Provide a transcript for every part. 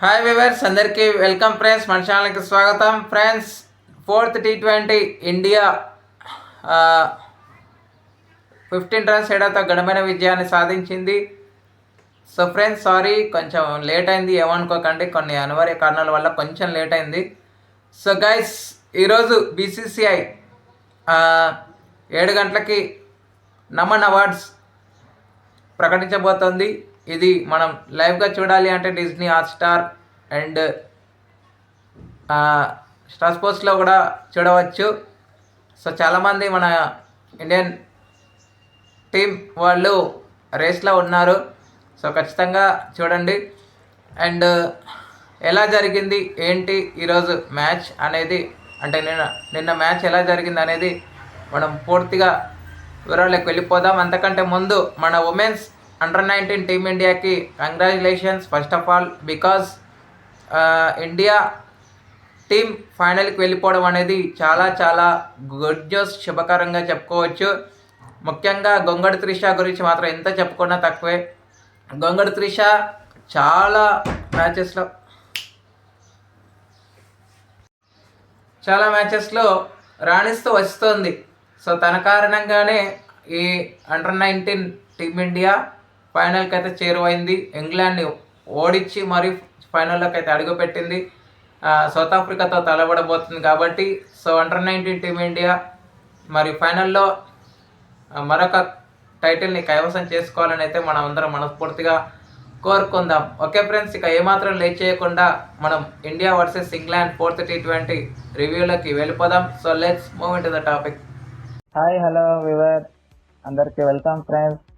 Hi viewers అందరికీ welcome friends మన ఛానల్కి స్వాగతం. Friends fourth T twenty India fifteen runs ఏడాతో ఘనమైన విజయాన్ని సాధించింది. సో ఫ్రెండ్స్ సారీ కొంచెం లేట్ అయింది. ఏమనుకోకండి కొన్ని అనివార్య కారణాల వల్ల కొంచెం లేట్ అయింది. సో గైస్ ఈరోజు బీసీసీఐ ఏడు గంటలకి నమన్ అవార్డ్స్ ప్రకటించబోతోంది. ఇది మనం లైవ్గా చూడాలి అంటే డిజ్నీ హాట్స్టార్ అండ్ స్టార్ స్పోర్ట్స్లో కూడా చూడవచ్చు. సో చాలామంది మన ఇండియన్ టీం వాళ్ళు రేస్లో ఉన్నారు. సో ఖచ్చితంగా చూడండి. అండ్ ఎలా జరిగింది ఏంటి ఈరోజు మ్యాచ్ అనేది అంటే నిన్న నిన్న మ్యాచ్ ఎలా జరిగింది అనేది మనం పూర్తిగా వివరాలకు వెళ్ళిపోదాం. అంతకంటే ముందు మన women's under nineteen టీమిండియాకి congratulations first of all because India team ఫైనల్కి వెళ్ళిపోవడం అనేది చాలా చాలా గుడ్ న్యూస్ శుభకరంగా చెప్పుకోవచ్చు. ముఖ్యంగా గొంగడి త్రిష గురించి మాత్రం ఎంత చెప్పుకున్నా తక్కువే. గొంగడి త్రిష చాలా మ్యాచెస్లో చాలా మ్యాచెస్లో రాణిస్తూ వస్తుంది. సో తన కారణంగానే ఈ అండర్ నైన్టీన్ టీమిండియా ఫైనల్కి అయితే చేరువైంది. ఇంగ్లాండ్ని ఓడించి మరి ఫైనల్లోకి అయితే అడుగుపెట్టింది సౌత్ ఆఫ్రికాతో తలబడబోతుంది కాబట్టి సో అండర్ నైన్టీన్ టీమిండియా మరి ఫైనల్లో మరొక టైటిల్ని కైవసం చేసుకోవాలని అయితే మనం అందరం మనస్ఫూర్తిగా కోరుకుందాం. ఓకే ఫ్రెండ్స్ ఇక ఏమాత్రం లేట్ చేయకుండా మనం India versus England fourth T twenty రివ్యూలోకి వెళ్ళిపోదాం. So let's move in to the topic hi hello viewer అందరికీ వెల్కమ్ ఫ్రెండ్స్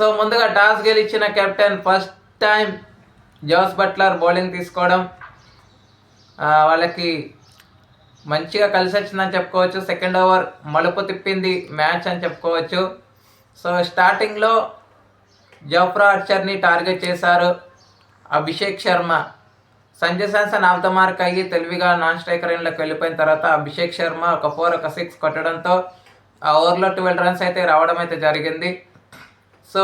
సో ముందుగా టాస్ గెలిచిన captain first time Jos Buttler bowling తీసుకోవడం వాళ్ళకి మంచిగా కలిసి వచ్చిందని చెప్పుకోవచ్చు. సెకండ్ ఓవర్ మలుపు తిప్పింది మ్యాచ్ అని చెప్పుకోవచ్చు. సో స్టార్టింగ్లో జోఫ్రా ఆర్చర్ని టార్గెట్ చేశారు. Abhishek Sharma. Sanjay Samson off the mark అయ్యి తెలివిగా నాన్ స్ట్రైకర్ ఇన్లోకి వెళ్ళిపోయిన తర్వాత అభిషేక్ శర్మ ఒక ఫోర్ ఒక సిక్స్ కొట్టడంతో ఆ ఓవర్లో ట్వెల్వ్ రన్స్ అయితే రావడం అయితే జరిగింది. సో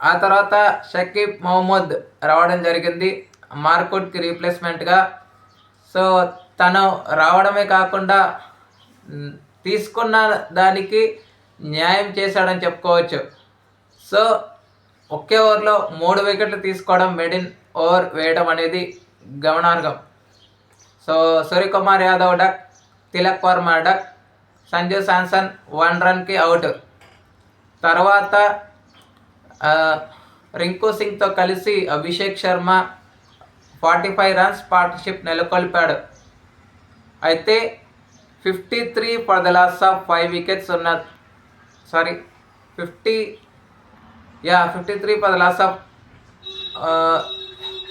ఆ తర్వాత షకీబ్ మహమ్మద్ రావడం జరిగింది. మార్కుడ్కి రీప్లేస్మెంట్గా. సో తను రావడమే కాకుండా తీసుకున్న దానికి న్యాయం చేశాడని చెప్పుకోవచ్చు. సో ఒకే ఓవర్లో మూడు వికెట్లు తీసుకోవడం మెడిన్ ఓవర్ వేయడం అనేది గమనార్హం. So Suryakumar Yadav duck Tilak Varma duck Sanju Samson one రన్కి out. తర్వాత రింకు సింగ్తో కలిసి Abhishek Sharma forty five runs partnership నెలకొల్పాడు. అయితే fifty three for the loss of five wickets ఉన్న sorry fifty yeah fifty three for the loss of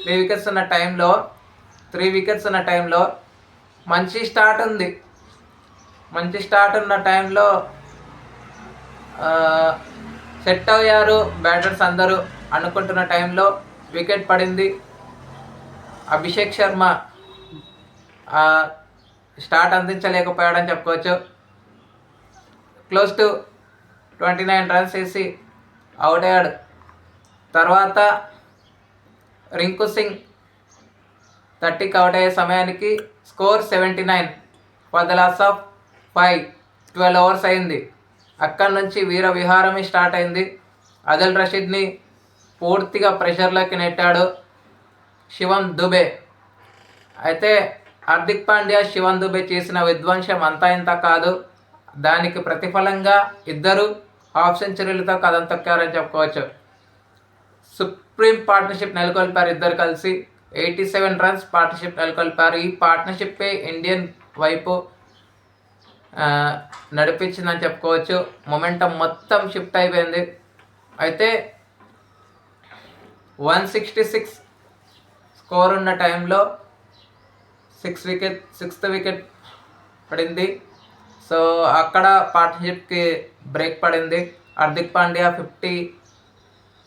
three wickets ఉన్న టైంలో three wickets ఉన్న టైంలో మంచి స్టార్ట్ ఉంది. మంచి స్టార్ట్ ఉన్న టైంలో సెట్ అయ్యారు బ్యాటర్స్ అందరూ అనుకుంటున్న టైంలో వికెట్ పడింది. అభిషేక్ శర్మ స్టార్ట్ అందించలేకపోయాడని చెప్పుకోవచ్చు. Close to twenty nine runs వేసి అవుట్ అయ్యాడు. తర్వాత రింకు సింగ్ థర్టీకి అవుట్ అయ్యే సమయానికి score seventy nine. For the loss of five twelve overs అయింది. అక్కడి నుంచి వీర విహారమే స్టార్ట్ అయింది. అదల్ రషీద్ని పూర్తిగా ప్రెషర్లోకి నెట్టాడు శివం దుబే. అయితే హార్దిక్ పాండ్యా శివన్ దుబే చేసిన విధ్వంసం అంతా ఇంత కాదు. దానికి ప్రతిఫలంగా ఇద్దరు హాఫ్ సెంచరీలతో కథం తొక్కారని చెప్పుకోవచ్చు. సుప్రీం పార్ట్నర్షిప్ నెలకొల్పారు ఇద్దరు కలిసి. ఎయిటీ సెవెన్ రన్స్ పార్ట్నర్షిప్ నెలకొల్పారు. ఈ పార్ట్నర్షిప్పే ఇండియన్ వైపు నడిపించిందని చెప్పుకోవచ్చు. మొమెంటం మొత్తం షిఫ్ట్ అయిపోయింది. అయితే వన్ సిక్స్టీ సిక్స్ స్కోర్ ఉన్న టైంలో సిక్స్ వికెట్ సిక్స్త్ వికెట్ పడింది. సో అక్కడ పార్ట్నర్షిప్కి బ్రేక్ పడింది. Hardik Pandya fifty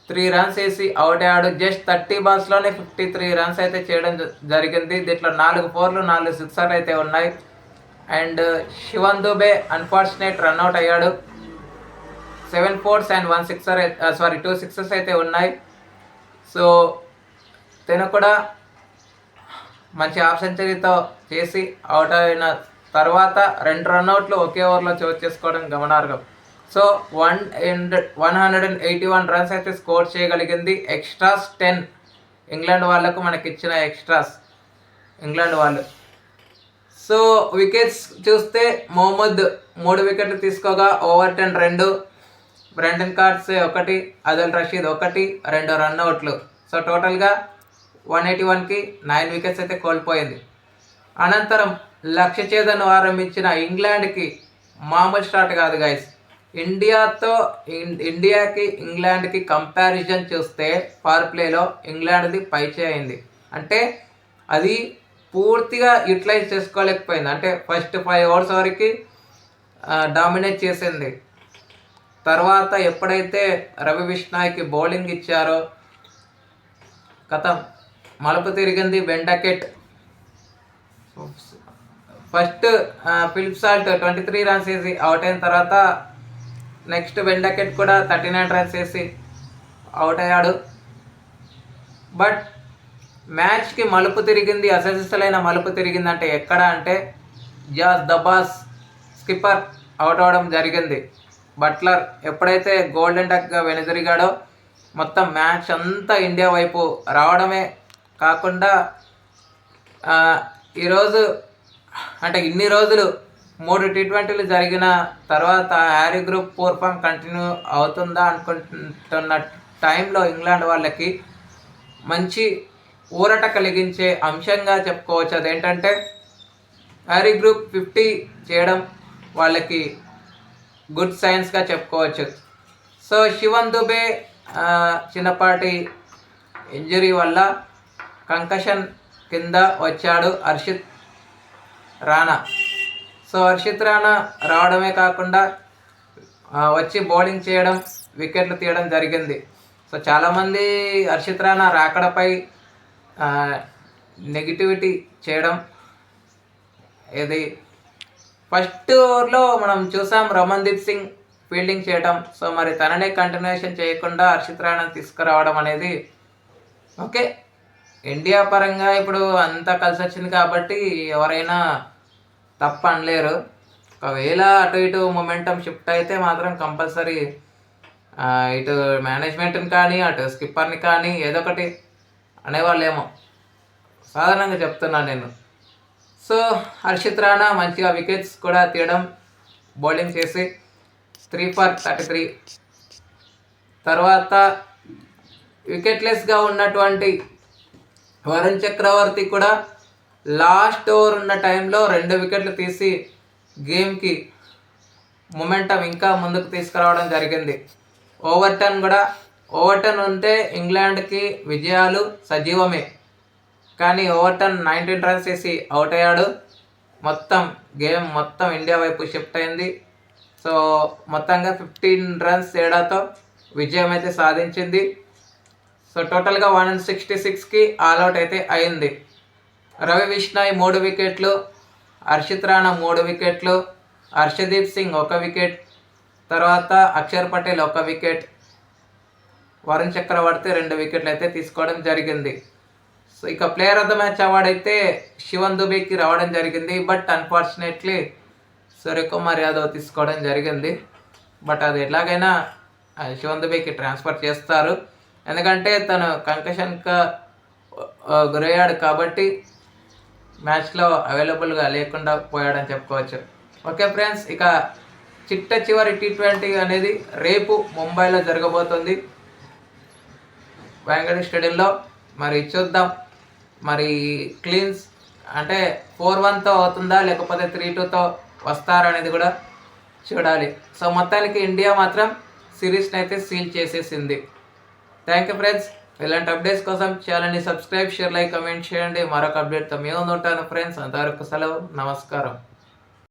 three runs వేసి అవుట్ అయ్యాడు. జస్ట్ థర్టీ బాల్స్లోనే ఫిఫ్టీ త్రీ రన్స్ అయితే చేయడం జ- జరిగింది. దీంట్లో నాలుగు ఫోర్లు నాలుగు సిక్సర్లు అయితే ఉన్నాయి. And Shivam Dube unfortunate run out అయ్యాడు. Seven fours and one sixer sorry two sixes అయితే ఉన్నాయి. సో తను కూడా మంచి హాఫ్ సెంచరీతో చేసి అవుట్ అయిన తర్వాత రెండు రన్అట్లు ఒకే ఓవర్లో చోటు చేసుకోవడం గమనార్హం. So one hundred one hundred and eighty one runs అయితే స్కోర్ చేయగలిగింది. ఎక్స్ట్రాస్ టెన్ ఇంగ్లాండ్ వాళ్ళకు మనకి ఇచ్చిన ఎక్స్ట్రాస్ ఇంగ్లాండ్ వాళ్ళు. సో వికెట్స్ చూస్తే మొహమ్మద్ మూడు వికెట్లు తీసుకోగా ఓవర్ టెన్ రెండు. బ్రెండన్ కార్డ్స్ ఒకటి అదల్ రషీద్ ఒకటి రెండు రన్అట్లు సో టోటల్గా వన్ ఎయిటీ వన్కి నైన్ వికెట్స్ అయితే కోల్పోయింది. అనంతరం లక్ష్య చేదను ఆరంభించిన ఇంగ్లాండ్కి మామూలు స్టార్ట్ కాదు గైస్ ఇండియాతో ఇన్- ఇండియాకి ఇంగ్లాండ్కి కంపారిజన్ చూస్తే పవర్ ప్లేలో ఇంగ్లాండ్ది పైచే అయింది అంటే అది పూర్తిగా యూటిలైజ్ చేసుకోలేకపోయింది. అంటే ఫస్ట్ ఫైవ్ అవర్స్ వరకు డామినేట్ చేసింది. తర్వాత ఎప్పుడైతే రవి విష్ణాయ్కి బౌలింగ్ ఇచ్చారో కథం మలుపు తిరిగింది Ben Duckett first Philip Salt twenty three runs వేసి అవుట్ అయిన తర్వాత నెక్స్ట్ బెండకెట్ కూడా థర్టీ నైన్ రన్స్ వేసి అవుట్ అయ్యాడు. బట్ మ్యాచ్కి మలుపు తిరిగింది అసలైన మలుపు తిరిగింది అంటే ఎక్కడ అంటే జాస్ దబాస్ స్కిప్పర్ అవుట్ అవడం జరిగింది. బట్లర్ ఎప్పుడైతే గోల్డెన్ టక్గా వెనుదిరిగాడో మొత్తం మ్యాచ్ అంతా ఇండియా వైపు రావడమే కాకుండా ఈరోజు అంటే ఇన్ని రోజులు మూడు టీ ట్వంటీలు జరిగిన తర్వాత హ్యారీ గ్రూప్ ఫోర్ ఫామ్ కంటిన్యూ అవుతుందా అనుకుంటున్న టైంలో ఇంగ్లాండ్ వాళ్ళకి మంచి ఊరట కలిగించే అంశంగా చెప్పుకోవచ్చు. అదేంటంటే హ్యారీ గ్రూప్ ఫిఫ్టీ చేయడం వాళ్ళకి గుడ్ సైన్స్గా చెప్పుకోవచ్చు. సో శివన్ దుబే చిన్నపాటి ఇంజరీ వల్ల కంకషన్ కింద వచ్చాడు హర్షిత్ రాణా. సో హర్షిత్ రాణా రావడమే కాకుండా వచ్చి బౌలింగ్ చేయడం వికెట్లు తీయడం జరిగింది. సో చాలామంది హర్షిత్ రాణా రాకడపై నెగిటివిటీ చేయడం ఇది ఫస్ట్ ఓవర్లో మనం చూసాం రమన్దీప్ సింగ్ ఫీల్డింగ్ చేయడం సో మరి తననే కంటిన్యూషన్ చేయకుండా హర్షిత్ రాణా తీసుకురావడం అనేది ఓకే. ఇండియా పరంగా ఇప్పుడు అంతా కలిసి వచ్చింది కాబట్టి ఎవరైనా తప్ప అనలేరు. ఒకవేళ అటు ఇటు మొమెంటం షిఫ్ట్ అయితే మాత్రం కంపల్సరీ ఇటు మేనేజ్మెంట్ని కానీ అటు స్కిప్పర్ని కానీ ఏదో ఒకటి అనేవాళ్ళేమో. సాధారణంగా చెప్తున్నాను నేను. సో హర్షిత్ రాణా మంచిగా వికెట్స్ కూడా తీయడం బౌలింగ్ చేసి త్రీ ఫర్ థర్టీ త్రీ తర్వాత వికెట్లెస్గా ఉన్నటువంటి వరుణ్ చక్రవర్తి కూడా లాస్ట్ ఓవర్ ఉన్న టైంలో రెండు వికెట్లు తీసి గేమ్కి మొమెంటం ఇంకా ముందుకు తీసుకురావడం జరిగింది. ఓవర్ టర్న్ కూడా ఓవర్టన్ ఉంటే ఇంగ్లాండ్కి విజయాలు సజీవమే. కానీ ఓవర్టన్ నైన్టీన్ రన్స్ వేసి అవుట్ అయ్యాడు. మొత్తం గేమ్ మొత్తం ఇండియా వైపు షిఫ్ట్ అయింది. సో మొత్తంగా ఫిఫ్టీన్ రన్స్ తేడాతో విజయం అయితే సాధించింది. సో టోటల్గా వన్ సిక్స్టీ సిక్స్కి ఆల్అవుట్ అయితే అయింది. రవి విష్ణాయ్ మూడు వికెట్లు హర్షిత్ రాణా మూడు వికెట్లు హర్షదీప్ సింగ్ ఒక వికెట్ తర్వాత అక్షర్ పటేల్ ఒక వికెట్ వరుణ్ చక్రవర్తి రెండు వికెట్లు అయితే తీసుకోవడం జరిగింది. సో ఇక player of the match award అయితే శివన్ దుబేకి రావడం జరిగింది. బట్ అన్ఫార్చునేట్లీ సూర్యకుమార్ యాదవ్ తీసుకోవడం జరిగింది. బట్ అది ఎలాగైనా శివన్ దుబేకి ట్రాన్స్ఫర్ చేస్తారు. ఎందుకంటే తను కంకషన్గా గురయ్యాడు కాబట్టి మ్యాచ్లో అవైలబుల్గా లేకుండా పోయాడని చెప్పుకోవచ్చు. ఓకే ఫ్రెండ్స్ ఇక చిట్ట చివరి టీ ట్వంటీ అనేది రేపు ముంబైలో జరగబోతుంది. వెంకటేష్ స్టేడియంలో మరి చూద్దాం. మరి క్లీన్స్ అంటే ఫోర్ వన్తో అవుతుందా లేకపోతే త్రీ టూతో వస్తారనేది కూడా చూడాలి. సో మొత్తానికి ఇండియా మాత్రం సిరీస్ని అయితే సీల్ చేసేసింది. థ్యాంక్ యూ ఫ్రెండ్స్ ఇలాంటి అప్డేట్స్ కోసం ఛానల్ని సబ్స్క్రైబ్ షేర్ లైక్ కమెంట్ చేయండి. మరొక అప్డేట్తో మేము ఉంటాను ఫ్రెండ్స్ అంతవరకు సెలవు. నమస్కారం.